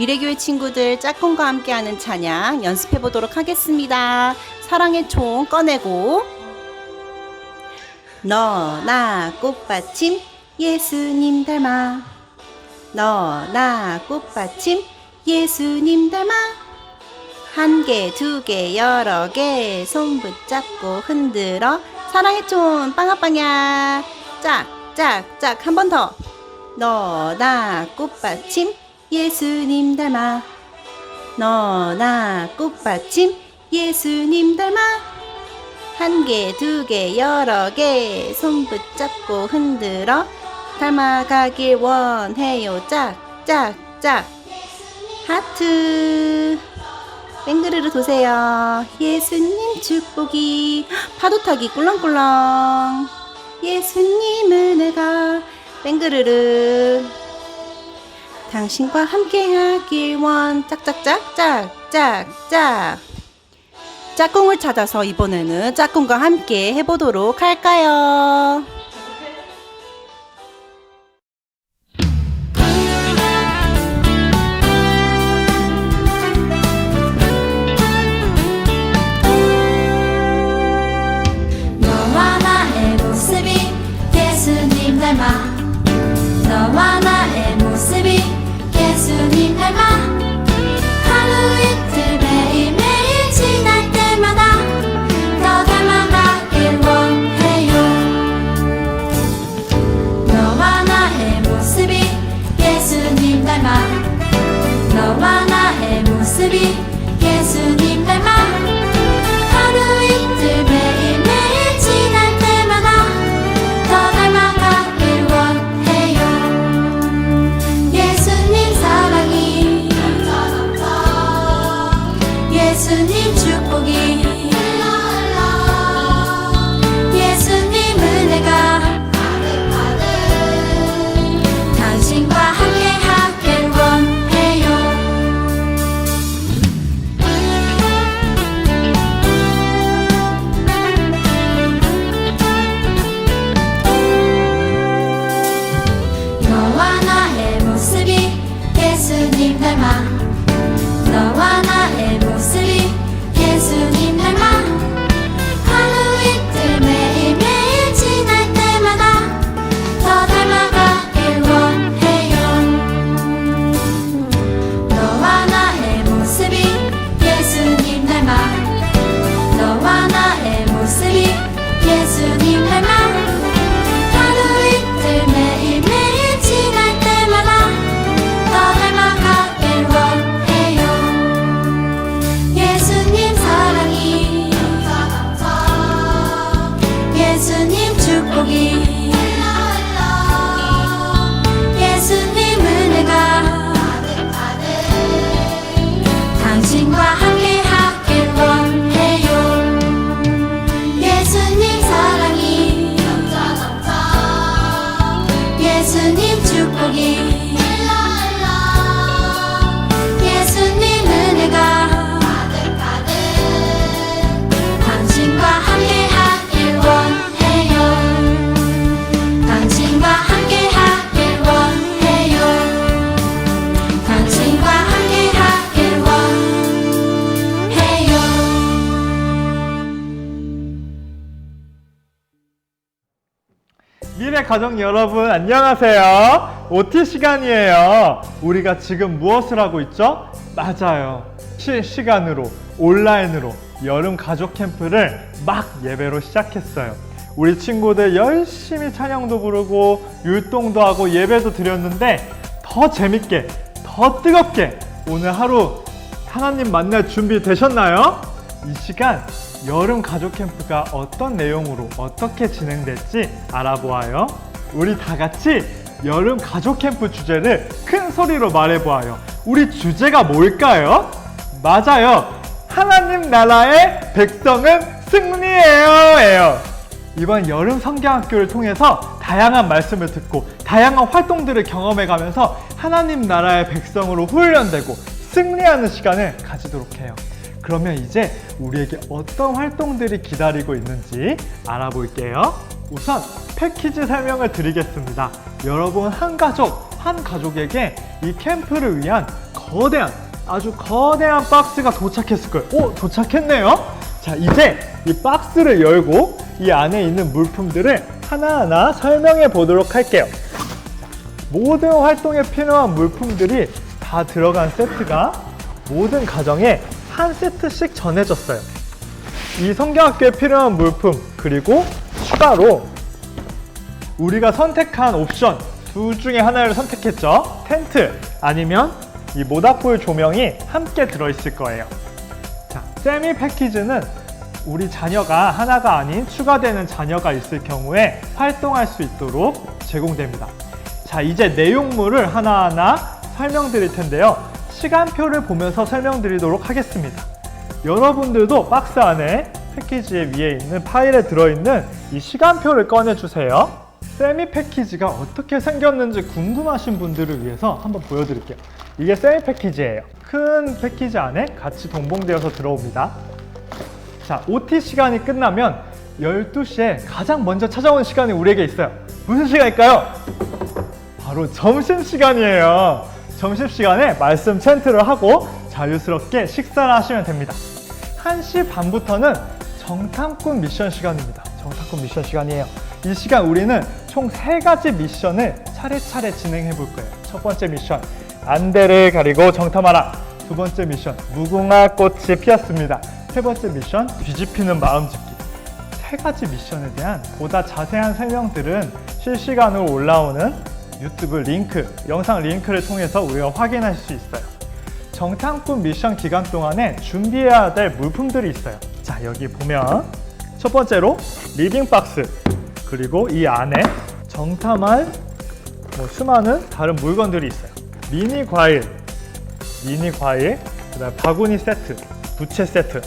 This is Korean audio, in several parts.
미래교회 친구들 짝꿍과 함께하는 찬양 연습해 보도록 하겠습니다. 사랑의 총 꺼내고 너 나 꽃받침 예수님 닮아 너 나 꽃받침 예수님 닮아 한 개, 두 개, 여러 개, 손 붙잡고 흔들어. 사랑의 촌, 빵아빵야. 짝, 짝, 짝, 한 번 더. 너, 나, 꽃받침, 예수님 닮아. 너, 나, 꽃받침, 예수님 닮아. 한 개, 두 개, 여러 개, 손 붙잡고 흔들어. 닮아가길 원해요. 짝, 짝, 짝. 하트. 뺑그르르 도세요. 예수님 축복이 파도 타기 꿀렁꿀렁. 예수님 은혜가 뺑그르르. 당신과 함께하길 원 짝짝짝짝짝짝. 짝꿍을 찾아서 이번에는 짝꿍과 함께 해보도록 할까요? 미래 가족 여러분 안녕하세요. OT 시간이에요. 우리가 지금 무엇을 하고 있죠? 맞아요. 실시간으로 온라인으로 여름 가족 캠프를 막 예배로 시작했어요. 우리 친구들 열심히 찬양도 부르고 율동도 하고 예배도 드렸는데 더 재밌게 더 뜨겁게 오늘 하루 하나님 만날 준비 되셨나요? 이 시간 여름 가족 캠프가 어떤 내용으로 어떻게 진행될지 알아보아요. 우리 다 같이 여름 가족 캠프 주제를 큰 소리로 말해보아요. 우리 주제가 뭘까요? 맞아요. 하나님 나라의 백성은 승리해요. 예요. 이번 여름 성경학교를 통해서 다양한 말씀을 듣고 다양한 활동들을 경험해 가면서 하나님 나라의 백성으로 훈련되고 승리하는 시간을 가지도록 해요. 그러면 이제 우리에게 어떤 활동들이 기다리고 있는지 알아볼게요. 우선 패키지 설명을 드리겠습니다. 여러분 한 가족, 한 가족에게 이 캠프를 위한 거대한 아주 거대한 박스가 도착했을 거예요. 오, 도착했네요. 자, 이제 이 박스를 열고 이 안에 있는 물품들을 하나하나 설명해 보도록 할게요. 자, 모든 활동에 필요한 물품들이 다 들어간 세트가 모든 가정에 한 세트씩 전해졌어요. 이 성경학교에 필요한 물품 그리고 추가로 우리가 선택한 옵션 둘 중에 하나를 선택했죠. 텐트 아니면 이 모닥불 조명이 함께 들어있을 거예요. 자, 세미 패키지는 우리 자녀가 하나가 아닌 추가되는 자녀가 있을 경우에 활동할 수 있도록 제공됩니다. 자, 이제 내용물을 하나하나 설명드릴 텐데요. 시간표를 보면서 설명드리도록 하겠습니다. 여러분들도 박스 안에 패키지 위에 있는 파일에 들어있는 이 시간표를 꺼내주세요. 세미 패키지가 어떻게 생겼는지 궁금하신 분들을 위해서 한번 보여드릴게요. 이게 세미 패키지예요. 큰 패키지 안에 같이 동봉되어서 들어옵니다. 자, OT 시간이 끝나면 12시에 가장 먼저 찾아오는 시간이 우리에게 있어요. 무슨 시간일까요? 바로 점심시간이에요. 점심시간에 말씀 챈트를 하고 자유스럽게 식사를 하시면 됩니다. 1시 반부터는 정탐꾼 미션 시간입니다. 정탐꾼 미션 시간이에요. 이 시간 우리는 총 세가지 미션을 차례차례 진행해 볼 거예요. 첫 번째 미션, 안대를 가리고 정탐하라. 두 번째 미션, 무궁화 꽃이 피었습니다. 세 번째 미션, 뒤집히는 마음 짓기. 세 가지 미션에 대한 보다 자세한 설명들은 실시간으로 올라오는 유튜브 링크, 영상 링크를 통해서 우리가 확인할 수 있어요. 정탐꾼 미션 기간 동안에 준비해야 될 물품들이 있어요. 자, 여기 보면 첫 번째로 리빙 박스 그리고 이 안에 정탐할 뭐 수많은 다른 물건들이 있어요. 미니 과일, 미니 과일, 그다음 바구니 세트, 부채 세트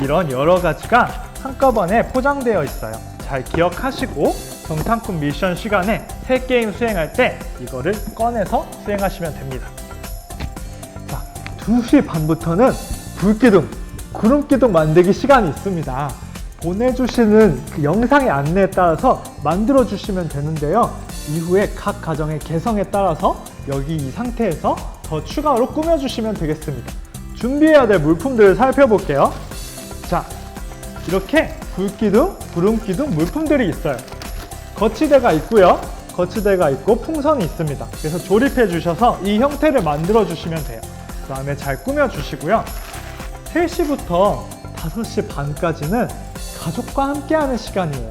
이런 여러 가지가 한꺼번에 포장되어 있어요. 잘 기억하시고 정탐꾼 미션 시간에 새 게임 수행할 때 이거를 꺼내서 수행하시면 됩니다. 자, 2시 반부터는 불기둥, 구름기둥 만들기 시간이 있습니다. 보내주시는 그 영상의 안내에 따라서 만들어 주시면 되는데요. 이후에 각 가정의 개성에 따라서 여기 이 상태에서 더 추가로 꾸며주시면 되겠습니다. 준비해야 될 물품들을 살펴볼게요. 자, 이렇게 불기둥, 구름기둥 물품들이 있어요. 거치대가 있고요. 거치대가 있고 풍선이 있습니다. 그래서 조립해 주셔서 이 형태를 만들어 주시면 돼요. 그 다음에 잘 꾸며 주시고요. 3시부터 5시 반까지는 가족과 함께하는 시간이에요.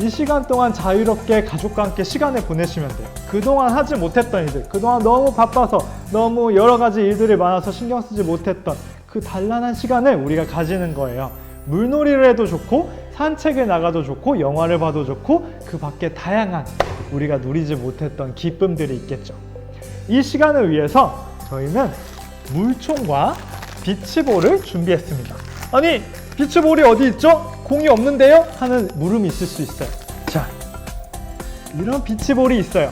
이 시간 동안 자유롭게 가족과 함께 시간을 보내시면 돼요. 그동안 하지 못했던 일들, 그동안 너무 바빠서 너무 여러 가지 일들이 많아서 신경 쓰지 못했던 그 단란한 시간을 우리가 가지는 거예요. 물놀이를 해도 좋고, 산책을 나가도 좋고, 영화를 봐도 좋고, 그 밖에 다양한 우리가 누리지 못했던 기쁨들이 있겠죠. 이 시간을 위해서 저희는 물총과 비치볼을 준비했습니다. 아니, 비치볼이 어디 있죠? 공이 없는데요? 하는 물음이 있을 수 있어요. 자, 이런 비치볼이 있어요.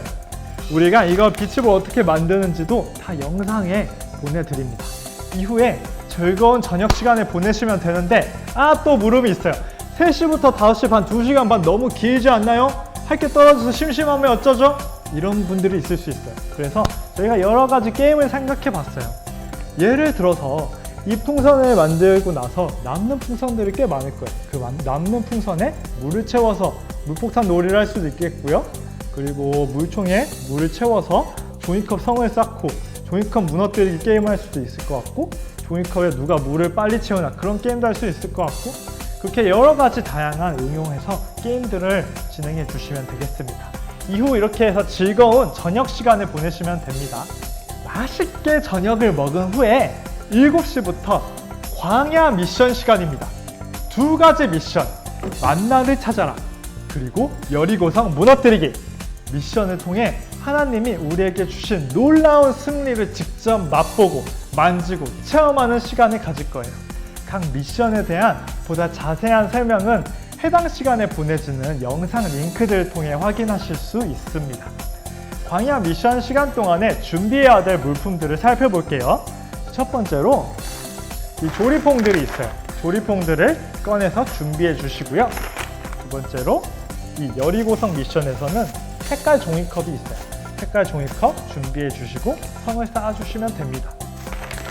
우리가 이거 비치볼 어떻게 만드는지도 다 영상에 보내드립니다. 이후에 즐거운 저녁 시간을 보내시면 되는데, 아, 또 물음이 있어요. 3시부터 5시 반, 2시간 반 너무 길지 않나요? 할 게 떨어져서 심심하면 어쩌죠? 이런 분들이 있을 수 있어요. 그래서 저희가 여러 가지 게임을 생각해 봤어요. 예를 들어서 이 풍선을 만들고 나서 남는 풍선들이 꽤 많을 거예요. 그 남- 남는 풍선에 물을 채워서 물폭탄 놀이를 할 수도 있겠고요. 그리고 물총에 물을 채워서 종이컵 성을 쌓고 종이컵 무너뜨리기 게임을 할 수도 있을 것 같고 종이컵에 누가 물을 빨리 채우나 그런 게임도 할 수 있을 것 같고 그렇게 여러 가지 다양한 응용해서 게임들을 진행해 주시면 되겠습니다. 이후 이렇게 해서 즐거운 저녁 시간을 보내시면 됩니다. 맛있게 저녁을 먹은 후에 7시부터 광야 미션 시간입니다. 두 가지 미션. 만나를 찾아라. 그리고 여리고성 무너뜨리기. 미션을 통해 하나님이 우리에게 주신 놀라운 승리를 직접 맛보고 만지고 체험하는 시간을 가질 거예요. 각 미션에 대한 보다 자세한 설명은 해당 시간에 보내지는 영상 링크들을 통해 확인하실 수 있습니다. 광야 미션 시간 동안에 준비해야 될 물품들을 살펴볼게요. 첫 번째로 이 조리퐁들이 있어요. 조리퐁들을 꺼내서 준비해 주시고요. 두 번째로 이 여리고성 미션에서는 색깔 종이컵이 있어요. 색깔 종이컵 준비해 주시고 성을 쌓아 주시면 됩니다.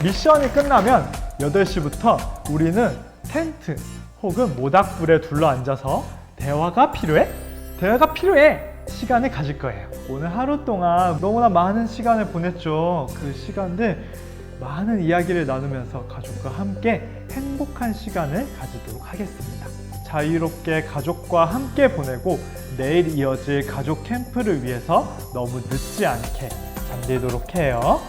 미션이 끝나면 8시부터 우리는 텐트 혹은 모닥불에 둘러 앉아서 대화가 필요해? 대화가 필요해! 시간을 가질 거예요. 오늘 하루 동안 너무나 많은 시간을 보냈죠. 그 시간들 많은 이야기를 나누면서 가족과 함께 행복한 시간을 가지도록 하겠습니다. 자유롭게 가족과 함께 보내고 내일 이어질 가족 캠프를 위해서 너무 늦지 않게 잠들도록 해요.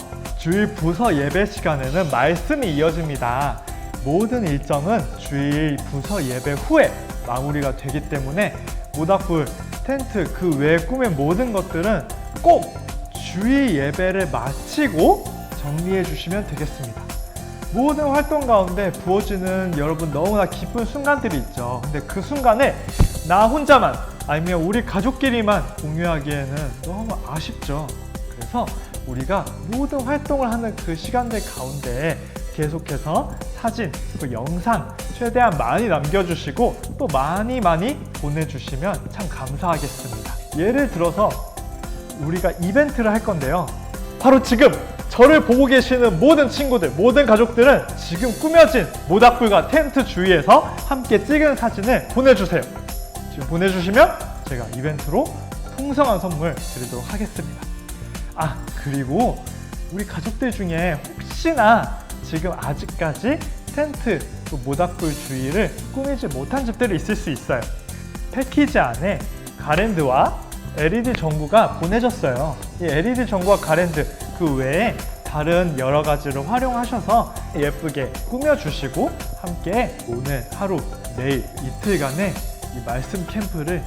주일 부서 예배 시간에는 말씀이 이어집니다. 모든 일정은 주일 부서 예배 후에 마무리가 되기 때문에 모닥불, 텐트 그 외에 꾸민 모든 것들은 꼭 주일 예배를 마치고 정리해 주시면 되겠습니다. 모든 활동 가운데 부어지는 여러분 너무나 기쁜 순간들이 있죠. 근데 그 순간에 나 혼자만 아니면 우리 가족끼리만 공유하기에는 너무 아쉽죠. 그래서 우리가 모든 활동을 하는 그 시간들 가운데 계속해서 사진, 또 영상 최대한 많이 남겨주시고 또 많이 많이 보내주시면 참 감사하겠습니다. 예를 들어서 우리가 이벤트를 할 건데요. 바로 지금 저를 보고 계시는 모든 친구들, 모든 가족들은 지금 꾸며진 모닥불과 텐트 주위에서 함께 찍은 사진을 보내주세요. 지금 보내주시면 제가 이벤트로 풍성한 선물 드리도록 하겠습니다. 아, 그리고 우리 가족들 중에 혹시나 지금 아직까지 텐트 또 모닥불 주위를 꾸미지 못한 집들이 있을 수 있어요. 패키지 안에 가랜드와 LED 전구가 보내졌어요. 이 LED 전구와 가랜드 그 외에 다른 여러 가지를 활용하셔서 예쁘게 꾸며주시고 함께 오늘 하루 내일 이틀간의 이 말씀 캠프를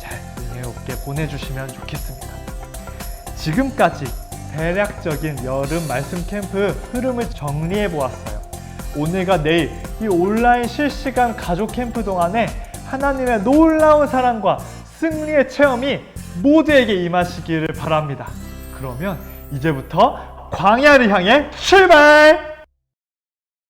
잘 은혜롭게 보내주시면 좋겠습니다. 지금까지 대략적인 여름 말씀 캠프 흐름을 정리해 보았어요. 오늘과 내일 이 온라인 실시간 가족 캠프 동안에 하나님의 놀라운 사랑과 승리의 체험이 모두에게 임하시기를 바랍니다. 그러면 이제부터 광야를 향해 출발!